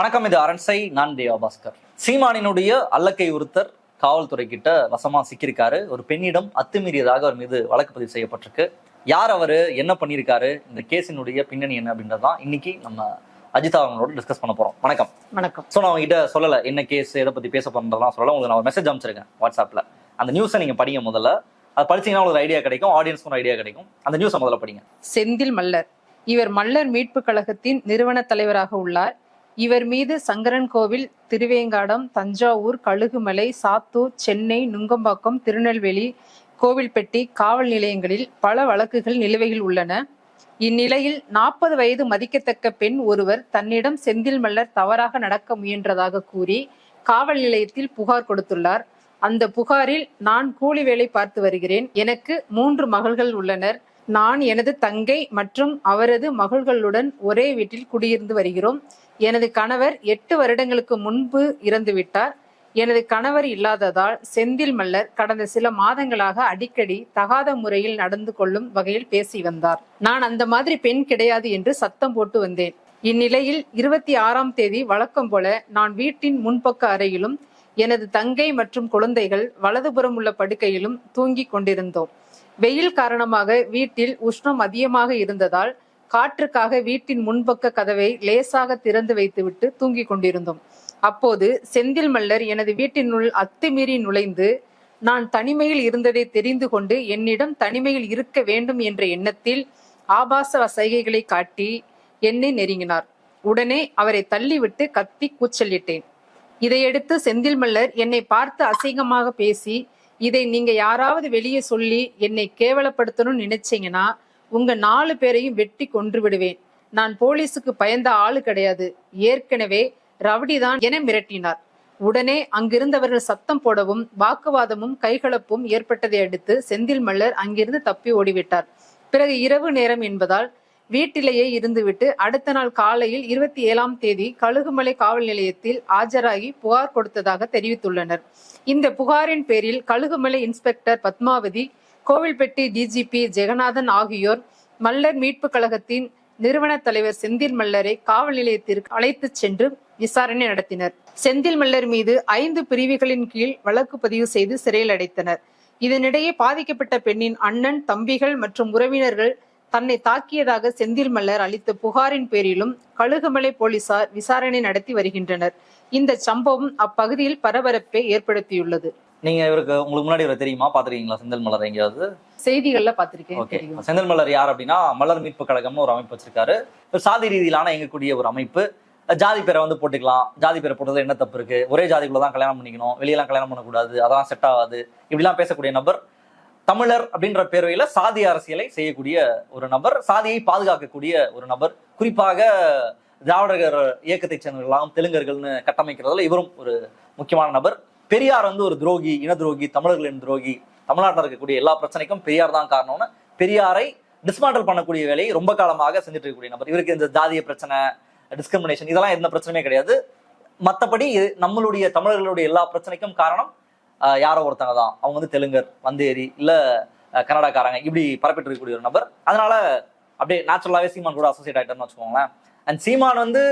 வணக்கம் இது அரண்சை நான் தேவா பாஸ்கர். சீமானினுடைய அல்லக்கை ஒருத்தர் காவல்துறை கிட்ட வசமா சிக்கியிருக்காரு. ஒரு பெண்ணிடம் அத்துமீறியதாக அவர் மீது வழக்கு பதிவு செய்யப்பட்டிருக்கு. யார் அவரு? என்ன பண்ணியிருக்காரு? இந்த கேஸினுடைய பின்னணி என்ன அப்படின்றதான் இன்னைக்கு நம்ம அஜிதா அவங்களோட டிஸ்கஸ் பண்ண போறோம். வணக்கம். வணக்கம். ஸோ நான் உங்ககிட்ட சொல்லலை. என்ன கேஸ் எதை பத்தி பேச போறதெல்லாம் சொல்லல. உங்களுக்கு நான் ஒரு மெசேஜ் அனுப்பிச்சிருக்கேன் வாட்ஸ்அப்ல அந்த நியூஸை நீங்க படிங்க முதல்ல. அது படிச்சீங்கன்னா உங்களுக்கு ஐடியா கிடைக்கும். ஆடியன்ஸ்க்கும் ஒரு ஐடியா கிடைக்கும். அந்த நியூஸை முதல்ல படிங்க. செந்தில் மல்லர். இவர் மல்லர் மீட்பு கழகத்தின் நிறுவன தலைவராக உள்ளார். இவர் மீது சங்கரன் கோவில் திருவேங்காடம் தஞ்சாவூர் கழுகுமலை சாத்தூர் சென்னை நுங்கம்பாக்கம் திருநெல்வேலி கோவில்பட்டி காவல் நிலையங்களில் பல வழக்குகள் நிலுவையில் உள்ளன. இந்நிலையில் நாற்பது வயது மதிக்கத்தக்க பெண் ஒருவர் தன்னிடம் செந்தில் மல்லர் தவறாக நடக்க முயன்றதாக கூறி காவல் நிலையத்தில் புகார் கொடுத்துள்ளார். அந்த புகாரில் நான் கூலி வேலை பார்த்து வருகிறேன். எனக்கு மூன்று மகள்கள் உள்ளனர். நான் எனது தங்கை மற்றும் அவரது மகள்களுடன் ஒரே வீட்டில் குடியிருந்து வருகிறோம். எனது கணவர் எட்டு வருடங்களுக்கு முன்பு இறந்துவிட்டார். எனது கணவர் இல்லாததால் செந்தில் மல்லர் கடந்த சில மாதங்களாக அடிக்கடி தகாத முறையில் நடந்து கொள்ளும் வகையில் பேசி வந்தார். நான் அந்த மாதிரி பெண் கிடையாது என்று சத்தம் போட்டு வந்தேன். இந்நிலையில் இருபத்தி ஆறாம் தேதி வழக்கம் போல நான் வீட்டின் முன்பக்க அறையிலும் எனது தங்கை மற்றும் குழந்தைகள் வலதுபுறம் உள்ள படுக்கையிலும் தூங்கிக் கொண்டிருந்தோம். வெயில் காரணமாக வீட்டில் உஷ்ணம் அதிகமாக இருந்ததால் காற்றுக்காக வீட்டின் முன்பக்க கதவை லேசாக திறந்து வைத்துவிட்டு தூங்கிக் கொண்டிருந்தோம். அப்போது செந்தில் மல்லர் எனது வீட்டினுள் அத்துமீறி நுழைந்து நான் தனிமையில் இருந்ததை தெரிந்து கொண்டு என்னிடம் தனிமையில் இருக்க வேண்டும் என்ற எண்ணத்தில் ஆபாச சைகைகளை காட்டி என்னை நெருங்கினார். உடனே அவரை தள்ளிவிட்டு கத்தி கூச்சலிட்டேன். இதையடுத்து செந்தில் மல்லர் என்னை பார்த்து அசிங்கமாக பேசி இதை நீங்க யாராவது வெளியே சொல்லி என்னை கேவலப்படுத்தணும்னு நினைச்சீங்கன்னா உங்க நாலு பேரையும் வெட்டி கொன்று விடுவேன். நான் போலீஸுக்கு பயந்த ஆளு கிடையாது. ஏற்கனவே ரவுடிதான் என மிரட்டினார். உடனே அங்கிருந்தவர்கள் சத்தம் போடவும் வாக்குவாதமும் கைகலப்பும் ஏற்பட்டதை அடுத்து செந்தில் மல்லர் அங்கிருந்து தப்பி ஓடிவிட்டார். பிறகு இரவு நேரம் என்பதால் வீட்டிலேயே இருந்துவிட்டு அடுத்த நாள் காலையில் இருபத்தி ஏழாம் தேதி கழுகுமலை காவல் நிலையத்தில் ஆஜராகி புகார் கொடுத்ததாக தெரிவித்துள்ளனர். இந்த புகாரின் பேரில் கழுகுமலை இன்ஸ்பெக்டர் பத்மாவதி கோவில்பட்டி டிஜிபி ஜெகநாதன் ஆகியோர் மல்லர் மீட்பு கழகத்தின் நிறுவன தலைவர் செந்தில் மல்லரை காவல் நிலையத்திற்கு அழைத்துச் சென்று விசாரணை நடத்தினர். செந்தில் மல்லர் மீது ஐந்து பிரிவுகளின் கீழ் வழக்கு பதிவு செய்து சிறையில் அடைத்தனர். இதனிடையே பாதிக்கப்பட்ட பெண்ணின் அண்ணன் தம்பிகள் மற்றும் உறவினர்கள் தன்னை தாக்கியதாக செந்தில் மல்லர் அளித்த புகாரின் பேரிலும் கழுகுமலை போலீசார் விசாரணை நடத்தி வருகின்றனர். இந்த சம்பவம் அப்பகுதியில் பரபரப்பை ஏற்படுத்தியுள்ளது. நீங்க இவருக்கு உங்களுக்கு முன்னாடி இவரை தெரியுமா? பாத்துருக்கீங்களா செந்தில் மலர் எங்கேயாவது? செய்திகள்ல பார்த்திருக்கேன் ஓகே. செந்தில் மலர் யார் அப்படின்னா மலர் மீட்பு கழகம்னு ஒரு அமைப்பு வச்சிருக்காரு. ஒரு சாதி ரீதியிலான இயங்கக்கூடிய ஒரு அமைப்பு. ஜாதி பேரை வந்து போட்டுக்கலாம். ஜாதி பேரை போட்டது என்ன தப்பு இருக்கு? ஒரே ஜாதிக்குள்ள தான் கல்யாணம் பண்ணிக்கணும். வெளியெல்லாம் கல்யாணம் பண்ணக்கூடாது. அதெல்லாம் செட் ஆகாது. இப்படிலாம் பேசக்கூடிய நபர் தமிழர் அப்படின்ற பேர்வையில சாதி அரசியலை செய்யக்கூடிய ஒரு நபர் சாதியை பாதுகாக்கக்கூடிய ஒரு நபர். குறிப்பாக திராவிடர் இயக்கத்தை சேர்ந்தவர்களாகவும் தெலுங்கர்கள்னு கட்டமைக்கிறதுல இவரும் ஒரு முக்கியமான நபர். பெரியார் வந்து ஒரு துரோகி இன துரோகி தமிழர்களின் துரோகி. தமிழ்நாட்டில் இருக்கக்கூடிய எல்லா பிரச்சனைக்கும் பெரியார் தான் காரணம்னு பெரியாரை டிஸ்மாண்டல் பண்ணக்கூடிய வேலையை ரொம்ப காலமாக செஞ்சுட்டு இருக்கக்கூடிய நபர். இவருக்கு இந்த ஜாதிய பிரச்சனை டிஸ்கிரிமினேஷன் இதெல்லாம் எந்த பிரச்சனையுமே கிடையாது. மற்றபடி நம்மளுடைய தமிழர்களுடைய எல்லா பிரச்சனைக்கும் காரணம் யாரோ ஒருத்தங்க தான். அவங்க வந்து தெலுங்கர் வந்தேரி இல்லை கன்னடாக்காரங்க இப்படி பரப்பிட்டு இருக்கக்கூடிய ஒரு நபர். அதனால அப்படியே நேச்சுரலாகவே சீமான் கூட அசோசியேட் ஆகிட்டோம்னு வச்சுக்கோங்களேன். அண்ட் சீமான் வந்து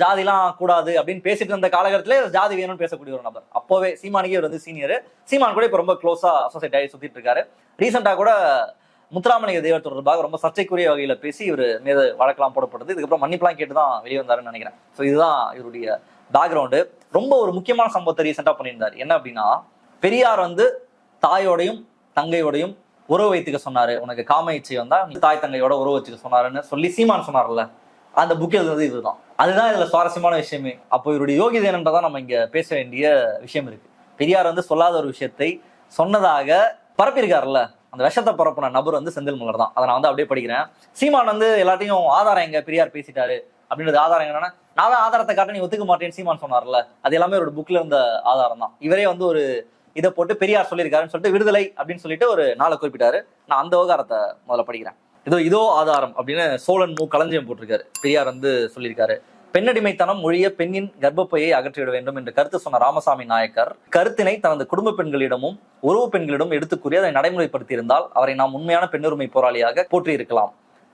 ஜாதிலாம் கூடாது அப்படின்னு பேசிட்டு இருந்த காலகட்டத்திலே ஜாதி வேணும்னு பேசக்கூடிய ஒரு நபர். அப்போவே சீமானுக்கே இவர் வந்து சீனியர் சீமான் கூட இப்போ ரொம்ப க்ளோஸா அசோசியேட் ஆகி சுத்திட்டு இருக்காரு. ரீசெண்டா கூட முத்துராமலிங்க தேவர் தொடர்பாக ரொம்ப சர்ச்சைக்குரிய வகையில பேசி இவர் மீது வழக்கெல்லாம் போடப்பட்டது. இதுக்கப்புறம் மன்னிப்புலாம் கேட்டு தான் வெளியே வந்தாருன்னு நினைக்கிறேன். ஸோ இதுதான் இவருடைய பேக்ரவுண்டு ரொம்ப ஒரு முக்கியமான சம்பவத்தை ரீசெண்டா பண்ணியிருந்தார். என்ன அப்படின்னா பெரியார் வந்து தாயோடையும் தங்கையோடையும் உறவு வைத்துக்க சொன்னாரு. உனக்கு காம இச்சை வந்தா தாய் தங்கையோட உறவு வச்சுக்க சொன்னாருன்னு சொல்லி சீமான் சொன்னார்ல. அந்த புக் எழுதுனது இதுதான். அதுதான் இதுல சுவாரஸ்யமான விஷயமே. அப்போ இவருடைய யோகிதை என்னன்றதான் நம்ம இங்க பேச வேண்டிய விஷயம் இருக்கு. பெரியார் வந்து சொல்லாத ஒரு விஷயத்தை சொன்னதாக பரப்பியிருக்காருல்ல. அந்த விஷத்தை பரப்புன நபர் வந்து செந்தில் மலர் தான். அதை நான் வந்து அப்படியே படிக்கிறேன். சீமான் வந்து எல்லாத்தையும் ஆதாரம் எங்க? பெரியார் பேசிட்டாரு. அப்படின்றது ஆதாரம் என்னன்னா நான் தான் ஆதாரத்தை காட்ட நீ ஒத்துக்க மாட்டேன்னு சீமான் சொன்னார்ல. அது எல்லாமே ஒரு புக்ல இருந்த ஆதாரம் தான். இவரே வந்து ஒரு இதை போட்டு பெரியார் சொல்லியிருக்காருன்னு சொல்லிட்டு விடுதலை அப்படின்னு சொல்லிட்டு ஒரு நாளை குறிப்பிட்டாரு. நான் அந்த விவகாரத்தை முதல்ல படிக்கிறேன். இதோ இதோ ஆதாரம் அப்படின்னு சோழன் மு. களஞ்சியம் போட்டிருக்காரு. பெரியார் வந்து சொல்லியிருக்காரு. பெண்ணடிமைத்தனம் மொழிய பெண்ணின் கர்ப்பப்பையை அகற்றிவிட வேண்டும் என்று கருத்து சொன்ன ராமசாமி நாயக்கர் கருத்தினை தனது குடும்ப பெண்களிடமும் உறவு பெண்களிடம் எடுத்து கூறி அதை நடைமுறைப்படுத்தியிருந்தால் அவரை நாம் உண்மையான பெண்ணுரிமை போராளியாக போற்றியிருக்கலாம்.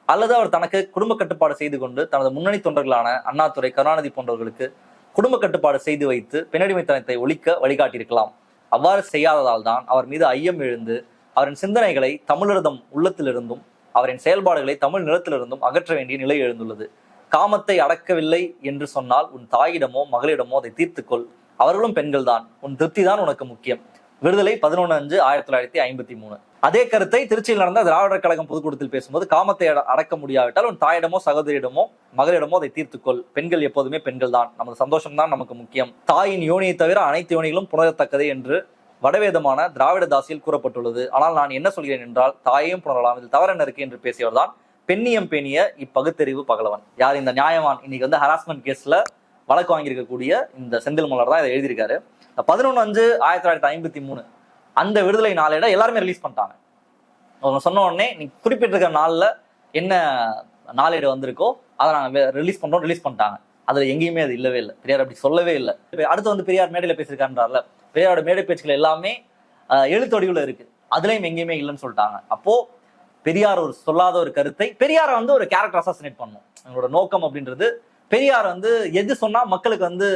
அல்லது அவர் தனக்கு குடும்ப கட்டுப்பாடு செய்து கொண்டு தனது முன்னணி தொண்டர்களான அண்ணாதுரை கருணாநிதி போன்றவர்களுக்கு குடும்ப கட்டுப்பாடு செய்து வைத்து பெண்ணடிமைத்தனத்தை ஒழிக்க வழிகாட்டியிருக்கலாம். அவ்வாறு செய்யாததால் தான் அவர் மீது ஐயம் எழுந்து அவரின் சிந்தனைகளை தமிழரதம் உள்ளத்திலிருந்தும் அவரின் செயல்பாடுகளை தமிழ் நிலத்திலிருந்தும் அகற்ற வேண்டிய நிலை எழுந்துள்ளது. காமத்தை அடக்கவில்லை என்று சொன்னால் உன் தாயிடமோ மகளிடமோ அதை தீர்த்துக்கொள். அவர்களும் பெண்கள்தான். உன் திருப்தி தான் உனக்கு முக்கியம். விடுதலை பதினொன்று அஞ்சு ஆயிரத்தி தொள்ளாயிரத்தி ஐம்பத்தி மூணு. அதே கருத்தை திருச்சியில் நடந்த திராவிடர் கழகம் பொதுக்கூட்டத்தில் பேசும்போது காமத்தை அட- அடக்க முடியாவிட்டால் உன் தாயிடமோ சகோதரியிடமோ மகளிடமோ அதை தீர்த்துக்கொள். பெண்கள் எப்போதுமே பெண்கள் தான் நமது சந்தோஷம் தான் நமக்கு முக்கியம். தாயின் யோனியை தவிர அனைத்து யோனிகளும் புணரத்தக்கது என்று வடவேதமான திராவிட தாசியில் கூறப்பட்டுள்ளது. ஆனால் நான் என்ன சொல்கிறேன் என்றால் தாயையும் புணரலாம். இதில் தவறு என்ன இருக்கு என்று பேசியவர்தான் பெண்ணியம் பேணிய இப்பகுத்தறிவு பகலவன். யார் இந்த நியாயவான்? இன்னைக்கு வந்து ஹராஸ்மெண்ட் கேஸ்ல வழக்கு வாங்கியிருக்கக்கூடிய இந்த செந்தில் மலர் தான் இதை எழுதியிருக்காரு. பதினொன்று அஞ்சு ஆயிரத்தி தொள்ளாயிரத்தி ஐம்பத்தி மூணு. அந்த விடுதலை நாளேட எல்லாருமே ரிலீஸ் பண்ணிட்டாங்க. அவங்க சொன்ன உடனே நீ குறிப்பிட்டிருக்கிற நாளில் என்ன நாளேடு வந்திருக்கோ அதை நாங்கள் ரிலீஸ் பண்ணுறோம் ரிலீஸ் பண்ணிட்டாங்க. அதில் எங்கேயுமே அது இல்லவே இல்லை. பெரியார் அப்படி சொல்லவே இல்லை. அடுத்து வந்து பெரியார் மேடையில் பேசியிருக்காருல பெரியாரோட மேடை பேச்சுக்கள் எல்லாமே எழுத்தொடிவில் இருக்குது அதுலேயும் எங்கேயுமே இல்லைன்னு சொல்லிட்டாங்க. அப்போது பெரியார் ஒரு சொல்லாத ஒரு கருத்தை பெரியாரை வந்து ஒரு கேரக்டர் அசாசினேட் பண்ணும். எங்களோட நோக்கம் அப்படின்றது பெரியார் வந்து எது சொன்னா மக்களுக்கு வந்து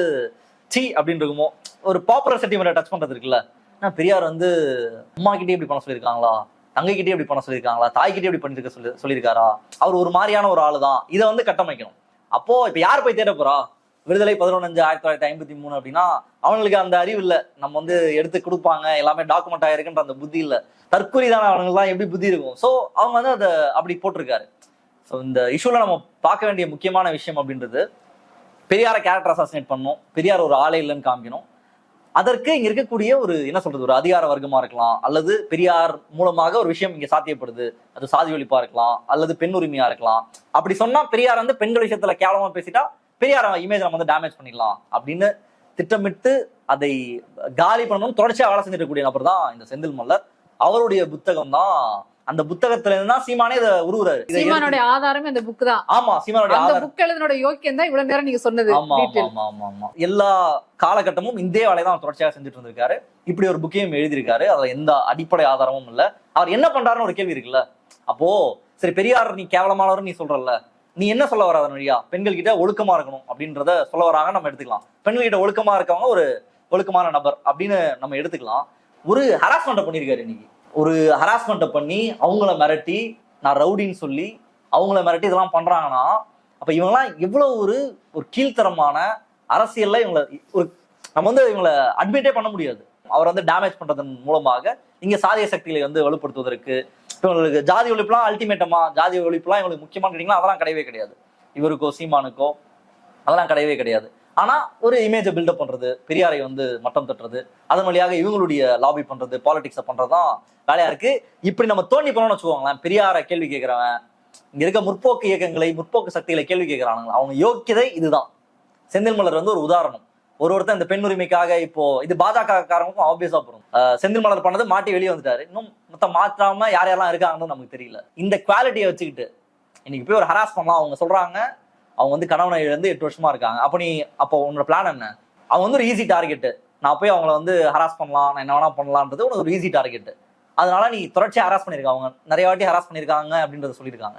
சி அப்படின்னு இருக்குமோ ஒரு பாப்புலர் சென்டிமெண்ட் டச் பண்றது இருக்குல்ல. ஆனா பெரியார் வந்து அம்மா கிட்டே இப்படி பண்ண சொல்லியிருக்காங்களா? தங்கக்கிட்டே இப்படி பண்ண சொல்லியிருக்காங்களா? தாய்கிட்டே இப்படி பண்ணிருக்க சொல்லி சொல்லியிருக்காரா? அவர் ஒரு மாதிரியான ஒரு ஆளு தான் இதை வந்து கட்டமைக்கணும். அப்போ இப்ப யார் போய் தேட போறா? விடுதலை பதினொன்று ஆயிரத்தி தொள்ளாயிரத்தி ஐம்பத்தி மூணு அப்படின்னா அவங்களுக்கு அந்த அறிவு இல்லை. நம்ம வந்து எடுத்து கொடுப்பாங்க எல்லாமே டாக்குமெண்ட் ஆயிருக்குன்ற அந்த புத்தி இல்லை. தற்கொலை தானே அவனுங்கெல்லாம் எப்படி புத்தி இருக்கும்? ஸோ அவங்க வந்து அதை அப்படி போட்டிருக்காரு. ஸோ இந்த இஷ்யூவில் நம்ம பார்க்க வேண்டிய முக்கியமான விஷயம் அப்படின்றது பெரியாரை கேரக்டர் அசாசினேட் பண்ணணும். பெரியார் ஒரு ஆளே இல்லைன்னு காமிக்கணும். அதற்கு இங்க இருக்கக்கூடிய ஒரு என்ன சொல்றது ஒரு அதிகார வர்க்கமா இருக்கலாம். அல்லது பெரியார் மூலமாக ஒரு விஷயம் இங்க சாத்தியப்படுது. அது சாதி ஒழிப்பா இருக்கலாம். அல்லது பெண் உரிமையா இருக்கலாம். அப்படி சொன்னா பெரியார் வந்து பெண்கள் விஷயத்துல கேவலமா பேசிட்டா பெரியார் இமேஜ் நம்ம வந்து டேமேஜ் பண்ணிடலாம் அப்படின்னு திட்டமிட்டு அதை காலி பண்ணணும் தொடர்ச்சியா வேலை செஞ்சுட்டு இருக்கக்கூடிய நபர் தான் இந்த செந்தில் மல்லர். அவருடைய புத்தகம் தான். அந்த புத்தகத்துல இருந்து சீமானே இதை உருவுறாரு. சீமானுடைய ஆதாரமே அந்த புக் தான். ஆமா சீமானுடைய அந்த புக் எழுதினோட யோக்கியம் தான் இவ்வளவு நேரம் நீங்க சொன்னது ஆமா ஆமா. ஆமா ஆமா எல்லா காலகட்டமும் இதே வேலையை தான் தொடர்ச்சியாக செஞ்சுட்டு இருந்திருக்காரு. இப்படி ஒரு புக்கையும் எழுதியிருக்காரு. அதுல எந்த அடிப்படை ஆதாரமும் இல்ல. அவர் என்ன பண்றாருன்னு ஒரு கேள்வி இருக்குல்ல. அப்போ சரி பெரியார் நீ கேவலமானவர் நீ சொல்றல்ல. நீ என்ன சொல்ல வர அதன் வழியா பெண்கள் கிட்ட ஒழுக்கமா இருக்கணும் அப்படின்றத சொல்ல வராங்க நம்ம எடுத்துக்கலாம். பெண்கள் கிட்ட ஒழுக்கமா இருக்கவங்க ஒரு ஒழுக்கமான நபர் அப்படின்னு நம்ம எடுத்துக்கலாம். ஒரு ஹராஸ்மெண்ட்டை பண்ணியிருக்காரு இன்னைக்கு. ஒரு ஹராஸ்மெண்ட்டை பண்ணி அவங்கள மிரட்டி நான் ரவுடின்னு சொல்லி அவங்கள மிரட்டி இதெல்லாம் பண்றாங்கன்னா அப்ப இவங்கெல்லாம் எவ்வளவு ஒரு ஒரு கீழ்த்தரமான அரசியல்ல இவங்களை ஒரு நம்ம வந்து இவங்களை அட்மிட்டே பண்ண முடியாது. அவர் வந்து டேமேஜ் பண்றதன் மூலமாக இங்க சாதிய சக்திகளை வந்து வலுப்படுத்துவதற்கு இவங்களுக்கு ஜாதி ஒழிப்புலாம் அல்டிமேட்டமா ஜாதி ஒழிப்புலாம் இவங்களுக்கு முக்கியமான கேட்டீங்கன்னா அதெல்லாம் கிடையவே கிடையாது. இவருக்கோ சீமானுக்கோ அதெல்லாம் கிடையவே கிடையாது. ஆனா ஒரு இமேஜை பில்டப் பண்றது பெரியாரை வந்து மட்டம் தட்டுறது அதன் வழியாக இவங்களுடைய லாபி பண்றது பாலிடிக்ஸை பண்றதுதான் வேலையா இருக்கு. இப்படி நம்ம தோண்டி போனோம்னு வச்சுக்கோங்களேன் பெரியாரை கேள்வி கேட்கிறவன் இங்க இருக்க முற்போக்கு இயக்கங்களை முற்போக்கு சக்திகளை கேள்வி கேட்கிறானுங்க அவங்க யோக்கியதை இதுதான். செந்தில் மலர் வந்து ஒரு உதாரணம். ஒரு ஒருத்தர் இந்த பெண் உரிமைக்காக இப்போ இது பாஜக காரங்களுக்கும் ஆப்வியஸா போறோம் செந்தில் மலர் பண்ணது மாட்டி வெளியே வந்துட்டாரு. இன்னும் மொத்தம் மாற்றாம யார் யாரெல்லாம் இருக்காங்கன்னு நமக்கு தெரியல. இந்த குவாலிட்டியை வச்சுக்கிட்டு இன்னைக்கு போய் ஒரு ஹராஸ் பண்ணலாம். அவங்க சொல்றாங்க அவங்க வந்து கணவனை இழந்து எட்டு வருஷமா இருக்காங்க. அப்போ நீ அப்போ உன்னோட பிளான் என்ன? அவங்க வந்து ஒரு ஈஸி டார்கெட் நான் போய் அவங்கள வந்து ஹராஸ் பண்ணலாம். நான் என்ன வேணா பண்ணலான்றது உனக்கு ஒரு ஈஸி டார்கெட் அதனால நீ தொடர்ச்சியாக ஹராஸ் பண்ணியிருக்காங்க அவங்க நிறைய வாட்டி ஹராஸ் பண்ணியிருக்காங்க அப்படின்றத சொல்லியிருக்காங்க.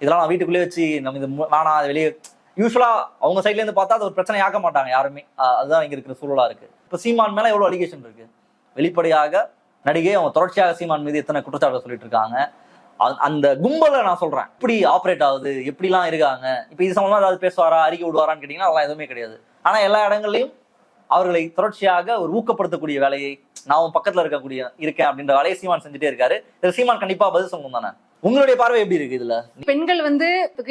இதெல்லாம் நான் வீட்டுக்குள்ளேயே வச்சு நம்ம இது மு- வேணாம் அது வெளியே யூஸ்வலாக அவங்க சைட்லேருந்து பார்த்தா அது ஒரு பிரச்சனை ஆக்க மாட்டாங்க யாருமே. அதுதான் இங்கே இருக்கிற சூழலாக இருக்குது இப்போ சீமான் மேலே எவ்வளோ அலிகேஷன் இருக்குது வெளிப்படையாக நடிகை அவங்க தொடர்ச்சியாக சீமான் மீது எத்தனை குற்றச்சாட்டு சொல்லிட்டு இருக்காங்க அந்த கும்பலை நான் சொல்றேன். எப்படி ஆப்ரேட் ஆகுது எப்படிலாம் இருக்காங்க. இப்போ இது சம்பந்தமா ஏதாவது பேசுவாரா அறிக்கை விடுவாரான்னு கேட்டீங்கன்னா அதெல்லாம் எதுவுமே கிடையாது. ஆனா எல்லா இடங்கள்லயும் அவர்களை தொடர்ச்சியாக ஒரு ஊக்கப்படுத்தக்கூடிய வேலையை நான் பக்கத்துல இருக்கக்கூடிய இருக்கேன் அப்படின்ற வேலையை சீமான் செஞ்சுட்டே இருக்காரு. இதுல சீமான் கண்டிப்பா பதில் சொல்லணும் தானே உங்களுடைய பார்வை எப்படி இருக்கு இதுல? பெண்கள் வந்து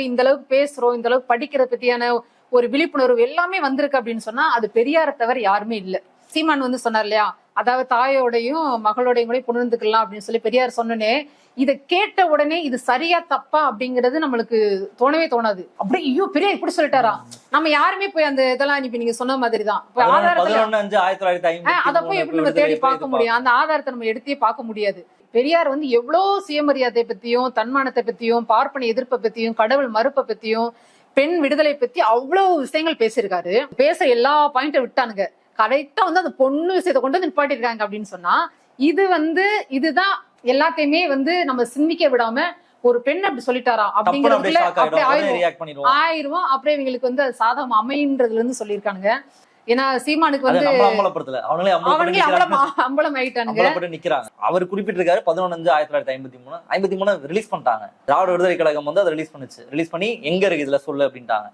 இந்த அளவுக்கு பேசுறோம் இந்த அளவுக்கு படிக்கிற பத்தியான ஒரு விழிப்புணர்வு எல்லாமே வந்திருக்கு அப்படின்னு சொன்னா அது பெரியாரை தவிர யாருமே இல்லை. சீமான் வந்து சொன்னார் இல்லையா? அதாவது தாயோடையும் மகளோடையும் கூட புணர்ந்துக்கலாம் அப்படின்னு சொல்லி பெரியார் சொன்னனே இதை கேட்ட உடனே இது சரியா தப்பா அப்படிங்கிறது நம்மளுக்கு தோணவே தோணாது. அப்படியே ஐயோ பெரியார் இப்படி சொல்லிட்டாரா? நம்ம யாருமே போய் அந்த இதெல்லாம் இப்ப நீங்க சொன்ன மாதிரி தான். இப்ப ஆதாரத்துல பதினொன்னு அஞ்சு ஆயிரத்தி தொள்ளாயிரத்தி ஆஹ் அத போய் எப்படி நம்ம தேடி பார்க்க முடியும்? அந்த ஆதாரத்தை நம்ம எடுத்தே பார்க்க முடியாது. பெரியார் வந்து எவ்வளவு சுயமரியாதை பத்தியும் தன்மானத்தை பத்தியும் பார்ப்பன எதிர்ப்பை பத்தியும் கடவுள் மறுப்பை பத்தியும் பெண் விடுதலை பத்தி அவ்வளவு விஷயங்கள் பேசியிருக்காரு. பேசுற எல்லா பாயிண்ட்டை விட்டானுங்க. கரெக்டா வந்து அந்த பொண்ணு விஷயத்தை கொண்டு வந்து நிப்பாட்டிருக்காங்க அப்படின்னு சொன்னா இது வந்து இதுதான் எல்லாத்தையுமே வந்து நம்ம சிந்திக்க விடாம ஒரு பெண் அப்படி சொல்லிட்டாரா அப்படியே அப்படிங்கிறதுல ஷாக் அப்படி ஆயிடும் ஆயிரும் ஆயிரும் அப்புறம் இவங்களுக்கு வந்து அது சாதகம் அமைன்றதுல இருந்து சொல்லியிருக்கானுங்க. ஏன்னா சீமானுக்கு வந்து அவங்களே அம்பலப்பட்டு அம்பலம் அம்பலம் ஆயிட்டானுங்க அவர் குறிப்பிட்டிருக்காரு பதினொன்று ஆயிரத்தி தொள்ளாயிரத்தி ஐம்பத்தி மூணு. ஐம்பத்தி மூணு ரிலீஸ் பண்ணிட்டாங்க. திராவிட விடுதலை கழகம் வந்து அதை ரிலீஸ் பண்ணுச்சு. ரிலீஸ் பண்ணி எங்க இருக்கு இதுல சொல்லு அப்படின்ட்டாங்க.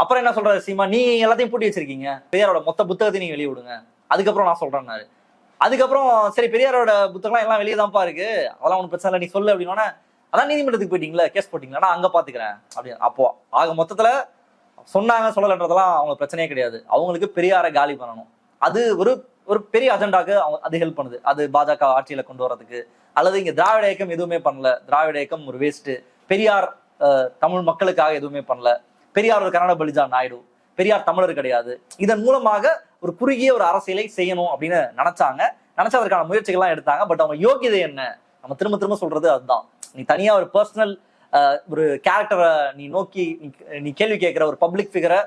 அப்புறம் என்ன சொல்றாரு சீமா? நீ எல்லாத்தையும் பூட்டி வச்சிருக்கீங்க. பெரியாரோட மொத்த புத்தகத்தையும் நீங்க வெளியிடுங்க அதுக்கப்புறம் நான் சொல்றேன்னாரு. அதுக்கப்புறம் சரி பெரியாரோட புத்தகம்லாம் எல்லாம் வெளியே தான்ப்பா இருக்கு. அதெல்லாம் ஒன்றும் பிரச்சனை இல்லை. நீ சொல்லு அப்படின்னா அதான் நீதிமன்றத்துக்கு போயிட்டீங்களா கேஸ் போட்டிங்களா? நான் அங்க பாத்துக்கிறேன். அப்படின்னு அப்போ ஆக மொத்தத்துல சொன்னாங்க சொல்லலைன்றதெல்லாம் அவங்க பிரச்சனையே கிடையாது. அவங்களுக்கு பெரியாரை காலி பண்ணணும். அது ஒரு ஒரு பெரிய அஜெண்டாக்கு அவங்க அது ஹெல்ப் பண்ணுது. அது பாஜக ஆட்சியில கொண்டு வரதுக்கு அல்லது இங்க திராவிட இயக்கம் எதுவுமே பண்ணல. திராவிட இயக்கம் ஒரு வேஸ்ட் பெரியார் தமிழ் மக்களுக்காக எதுவுமே பண்ணல. பெரியார் ஒரு கன்னட பலிஜா நாயுடு. பெரியார் தமிழர் கிடையாது. இதன் மூலமாக ஒரு குறுகிய ஒரு அரசியலை செய்யணும் அப்படின்னு நினைச்சாங்க. நினைச்சு அதற்கான முயற்சிகள்லாம் எடுத்தாங்க. பட் அவங்க யோகியதை என்ன? நம்ம திரும்ப திரும்ப சொல்றது அதுதான். நீ தனியா ஒரு பர்சனல் ஒரு கேரக்டரை நீ நோக்கி நீ- நீ கேள்வி கேட்கிற ஒரு பப்ளிக் ஃபிகரை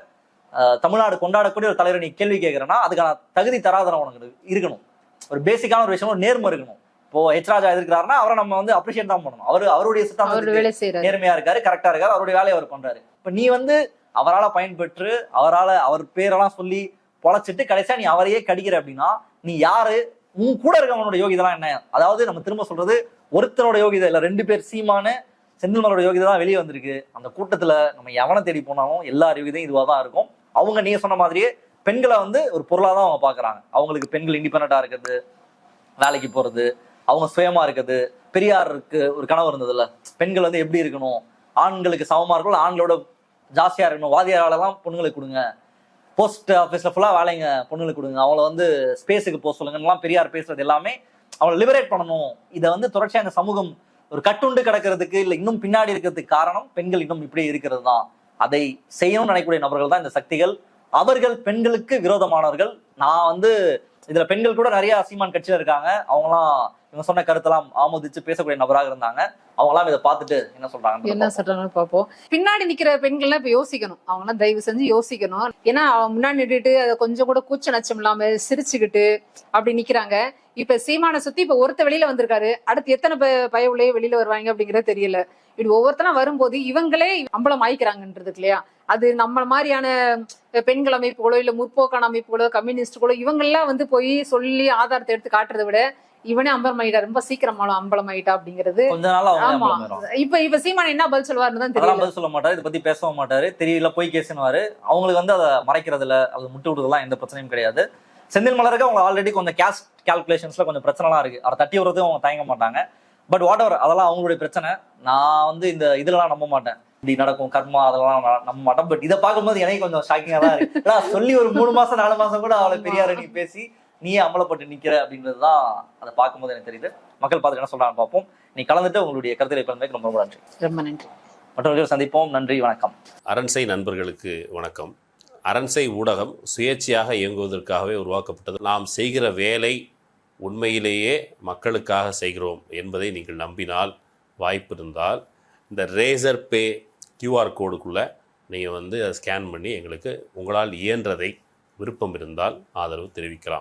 தமிழ்நாடு கொண்டாடக்கூடிய ஒரு தலைவரை நீ கேள்வி கேட்கறனா அதுக்கான தகுதி தராதரம் உனக்கு இருக்கணும். ஒரு பேசிக்கான ஒரு விஷயம் ஒரு நேர்மை இருக்கணும். இப்போ ஹெச் ராஜா எதிர்க்கிறாருன்னா அவரை நம்ம வந்து அப்ரிஷியேட் தான் பண்ணணும். அவர் அவருடைய செய்யறாரு நேர்மையா இருக்காரு கரெக்டா இருக்காரு அவருடைய வேலையை அவர் பண்றாரு. இப்ப நீ வந்து அவரால பயன்பெற்று அவரால அவர் பேரெல்லாம் சொல்லி பொழைச்சிட்டு கடைசியா நீ அவரையே கடிக்கிற அப்படின்னா நீ யாரு? உன் கூட இருக்கவனோட யோகிதெல்லாம் என்ன? அதாவது நம்ம திரும்ப சொல்றது ஒருத்தனோட யோகிதை இல்ல ரெண்டு பேர் சீமானு செந்தில்மலோட யோகிதை தான் வெளியே வந்திருக்கு. அந்த கூட்டத்துல நம்ம எவனை தேடி போனாலும் எல்லா யோகிதையும் இதுவா தான் இருக்கும். அவங்க நீங்க சொன்ன மாதிரியே பெண்களை வந்து ஒரு பொருளா தான் அவங்க பாக்குறாங்க அவங்களுக்கு பெண்கள் இண்டிபெண்டா இருக்கிறது வேலைக்கு போறது அவங்க சுயமா இருக்குது. பெரியாருக்கு ஒரு கனவு இருந்ததுல பெண்கள் வந்து எப்படி இருக்கணும்? ஆண்களுக்கு சமமா இருக்கணும்? ஆண்களோட ஜாஸ்தியா இருக்கணும்? வாதியாரெல்லாம் பொண்ணுங்களுக்கு கொடுங்க. போஸ்ட் ஆஃபீஸ்ல ஃபுல்லா வேலைங்க பொண்ணுங்களுக்கு கொடுங்க. அவங்கள வந்து ஸ்பேஸுக்கு போக சொல்லுங்கலாம் பெரியார் பேசுறது எல்லாமே அவளை லிபரேட் பண்ணணும். இதை வந்து தொடர்ச்சியா இந்த சமூகம் ஒரு கட்டுண்டு கிடக்கிறதுக்கு இல்லை இன்னும் பின்னாடி இருக்கிறதுக்கு காரணம் பெண்கள் இன்னும் இப்படி இருக்கிறது தான். அதை செய்யணும்னு நினைக்கக்கூடிய நபர்கள் தான் இந்த சக்திகள். அவர்கள் பெண்களுக்கு விரோதமானவர்கள். நான் வந்து இதுல பெண்கள் கூட நிறைய சீமான் கட்சியில இருக்காங்க. அவங்களாம் இவங்க சொன்ன கருத்தெல்லாம் ஆமோதிச்சு பேசக்கூடிய நபராக இருந்தாங்க. அவங்கலாம் இதை பார்த்துட்டு என்ன சொல்றாங்க என்ன சொல்றாங்கன்னு பார்ப்போம் பின்னாடி நிக்கிற பெண்கள்லாம் இப்ப யோசிக்கணும். அவங்கலாம் தயவு செஞ்சு யோசிக்கணும். ஏன்னா அவங்க முன்னாடி நின்றுட்டு அதை கொஞ்சம் கூட கூச்ச நச்சம் இல்லாம சிரிச்சுக்கிட்டு அப்படி நிக்கிறாங்க. இப்ப சீமானை சுத்தி இப்ப ஒருத்த வெளியில வந்திருக்காரு. அடுத்து எத்தனை பய உள்ளே வெளியில வருவாங்க அப்படிங்கறது தெரியல. இப்படி ஒவ்வொருத்தனா வரும்போது இவங்களே அம்பலம் ஆயிக்கிறாங்கன்றது இல்லையா? அது நம்ம மாதிரியான பெண்கள் அமைப்புகளோ இல்ல முற்போக்கான அமைப்புகளோ கம்யூனிஸ்டுகளோ இவங்கெல்லாம் வந்து போய் சொல்லி ஆதாரத்தை எடுத்து காட்டுறதை விட இவனே அம்பலம் ஆயிட்டா ரொம்ப சீக்கிரமாலும் அம்பலம் ஆயிட்டா அப்படிங்கிறது. கொஞ்ச நாள் அவங்க ஆமா. இப்ப இப்ப சீமான் என்ன பதில் சொல்லுவாருன்னு தான் தெரியல. சொல்ல மாட்டாரு இதை பத்தி பேசவும் மாட்டாரு. தெரியல போய் கேசுனுவாரு அவங்களுக்கு வந்து அதை மறைக்கிறதுல அது முட்டு விடுறதுலாம் எந்த பிரச்சனையும் கிடையாது. செந்தில் மலருக்கு அவங்க ஆல்ரெடி கொஞ்சம் கேஷ் கால்குலேஷன்ஸ்ல கொஞ்சம் பிரச்சனைலாம் இருக்கு. அதை தட்டி விடுறதுக்கு அவங்க தயங்க மாட்டாங்க. பட் வாட் எவர் அதெல்லாம் அவங்களுடைய பிரச்சனை. நான் வந்து இந்த இதுலலாம் நம்ப மாட்டேன். இப்படி நடக்கும் கர்மா அதெல்லாம் நம்ப மாட்டேன் பட் இதை பார்க்கும்போது எனக்கு கொஞ்சம் ஷாக்கிங்கா தான் இருக்கு. சொல்லி ஒரு மூணு மாசம் நாலு மாசம் கூட அவளை பெரியார நீ பேசி நீயே அமலப்பட்டு நிக்கிற அப்படின்றது தான் அதை பார்க்கும்போது எனக்கு தெரியுது. மக்கள் பார்த்துட்டு என்ன சொல்றாங்க பார்ப்போம். நீ கலந்துட்டு உங்களுடைய கருத்துக்களை கலந்துக்கு ரொம்ப ரொம்ப நன்றி. ரொம்ப நன்றி. மற்றவர்கள் சந்திப்போம். நன்றி வணக்கம். அரண்சை நண்பர்களுக்கு வணக்கம். அரண்சை ஊடகம் சுயேட்சையாக இயங்குவதற்காகவே உருவாக்கப்பட்டது. நாம் செய்கிற வேலை உண்மையிலேயே மக்களுக்காக செய்கிறோம் என்பதை நீங்கள் நம்பினால் வாய்ப்பு இருந்தால் இந்த ரேசர் பே கியூஆர் கோடுக்குள்ளே நீங்கள் வந்து அதை ஸ்கேன் பண்ணி எங்களுக்கு உங்களால் இயன்றதை விருப்பம் இருந்தால் ஆதரவு தெரிவிக்கலாம்.